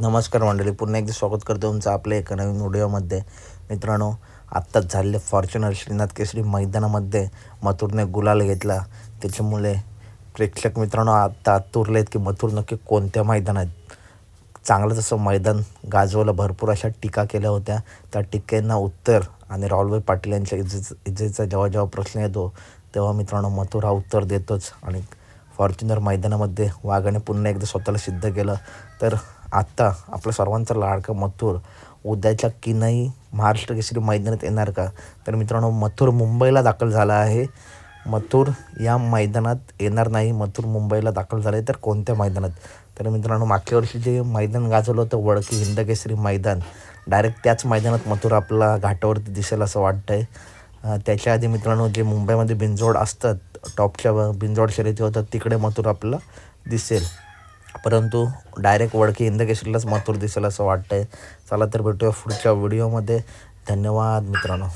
नमस्कार मंडळी पुन्हा एकदा स्वागत करतो तुमचं आपल्या एका नवीन व्हिडिओमध्ये. मित्रांनो आत्ताच झालेले फॉर्च्युनर श्रीनाथ केसरी मैदानामध्ये मथुरने गुलाल घेतला. त्याच्यामुळे प्रेक्षक मित्रांनो आत्ता आतुरले आहेत की मथुर नक्की कोणत्या मैदानात? चांगलं जसं मैदान गाजवलं भरपूर अशा टीका केल्या होत्या. त्या टीकेंना उत्तर आणि राहुलभाई पाटील यांच्या इजेच इजेचा जेव्हा जेव्हा प्रश्न येतो तेव्हा मित्रांनो मथुर हा उत्तर देतोच. आणि फॉर्च्युनर मैदानामध्ये वाघाने पुन्हा एकदा स्वतःला सिद्ध केलं. तर आत्ता आपलं सर्वांचा लाडका मथुर उद्याच्या किनई महाराष्ट्र केसरी मैदानात येणार का? तर मित्रांनो मथुर मुंबईला दाखल झाला आहे. मथुर या मैदानात येणार नाही. मथुर मुंबईला दाखल झाले तर कोणत्या मैदानात? तर मित्रांनो मागच्या वर्षी जे मैदान गाजवलं होतं वडकी हिंदकेसरी मैदान डायरेक्ट त्याच मैदानात मथुर आपला घाटावरती दिसेल असं वाटतं आहे त्याच्या आधी मित्रांनो जे मुंबईमध्ये बिंजोड असतात टॉपच्या बिंजोड शर्यती होतात तिकडे मथुर आपला दिसेल. परंतु डायरेक्ट वडकी हिंदकेसरीलाच मथुर दिसेल असं वाटतंय. चला तर भेटूया पुढच्या व्हिडिओमध्ये धन्यवाद मित्रांनो.